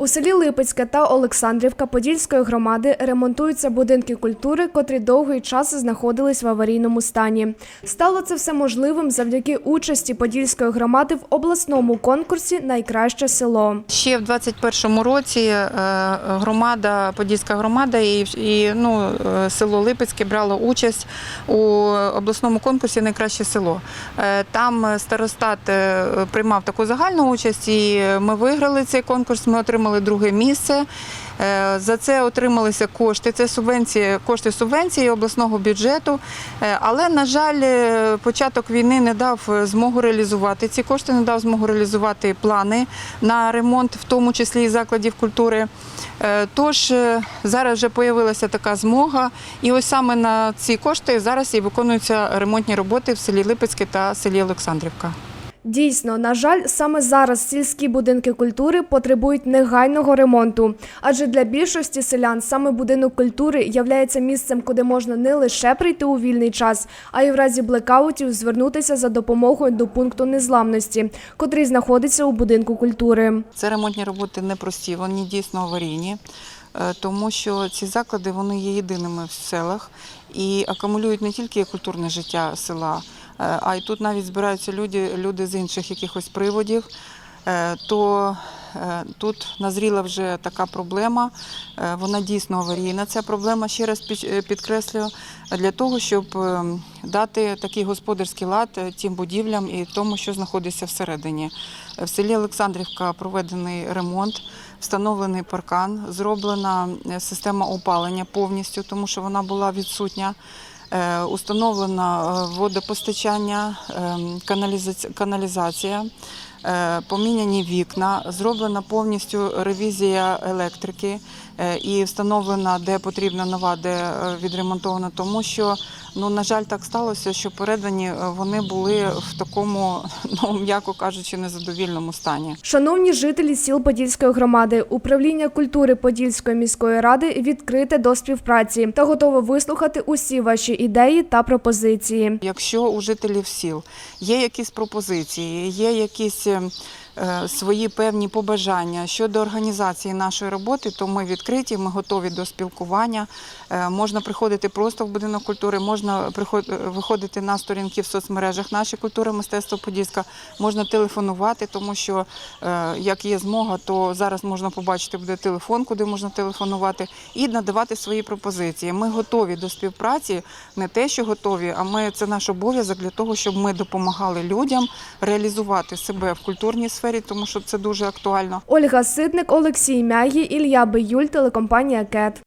У селі Липецьке та Олександрівка Подільської громади ремонтуються будинки культури, котрі довгий час знаходились в аварійному стані. Стало це все можливим завдяки участі Подільської громади в обласному конкурсі Найкраще село. Ще в 21-му році е, громада, Подільська громада і, і ну, е, село Липецьке брало участь у обласному конкурсі Найкраще село. Е, Там старостат приймав таку загальну участь, і ми виграли цей конкурс. Ми отримали друге місце. Е, За це отрималися кошти. Це субвенції, кошти субвенції обласного бюджету. Е, Але, на жаль, е, початок війни не дав змогу реалізувати ці кошти, не дав змогу реалізувати плани на ремонт, в тому числі і закладів культури. Тож зараз вже з'явилася така змога, і ось саме на ці кошти зараз і виконуються ремонтні роботи в селі Липецьке та селі Олександрівка. Дійсно, на жаль, саме зараз сільські будинки культури потребують негайного ремонту. Адже для більшості селян саме будинок культури являється місцем, куди можна не лише прийти у вільний час, а й в разі блекаутів звернутися за допомогою до пункту незламності, котрий знаходиться у будинку культури. Це ремонтні роботи непрості, вони дійсно аварійні, е, тому що ці заклади вони є єдиними в селах і акумулюють не тільки культурне життя села, а й тут навіть збираються люди, люди з інших якихось приводів. Е, То е, тут назріла вже така проблема, е, вона дійсно аварійна. Ця проблема ще раз е, підкреслюю для того, щоб е, дати такий господарський лад е, тим будівлям і тому, що знаходиться всередині. Е, В селі Олександрівка проведений ремонт, встановлений паркан, зроблена е, система опалення повністю, тому що вона була відсутня. Е, Установлено е, водопостачання, ем, каналізація, е, поміняні вікна, зроблена повністю ревізія електрики е, і встановлена, де потрібна нова, де е, відремонтована, тому що, ну, на жаль, так сталося, що передані е, вони були в такому, ну, м'яко кажучи, незадовільному стані. Шановні жителі сіл Подільської громади, управління культури Подільської міської ради відкрите до співпраці та готове вислухати усі ваші ідеї та пропозиції. Якщо у жителів сіл є якісь пропозиції, є якісь е, е, свої певні побажання щодо організації нашої роботи, то ми відкриті, ми готові до спілкування. Е, Можна приходити просто в будинок культури, можна е, виходити на сторінки в соцмережах нашої культури, мистецтво Подільська, можна телефонувати, тому що е, як є змога, то зараз можна побачити буде телефон, куди можна телефонувати, і надавати свої пропозиції. Ми готові до співпраці, не те, що готові, а ми це наш обов'язок для того, щоб ми допомагали людям реалізувати себе в культурній сфері, тому що це дуже актуально. Ольга Ситник, Олексій Мягі, Ілля Биюль, телекомпанія КЕТ.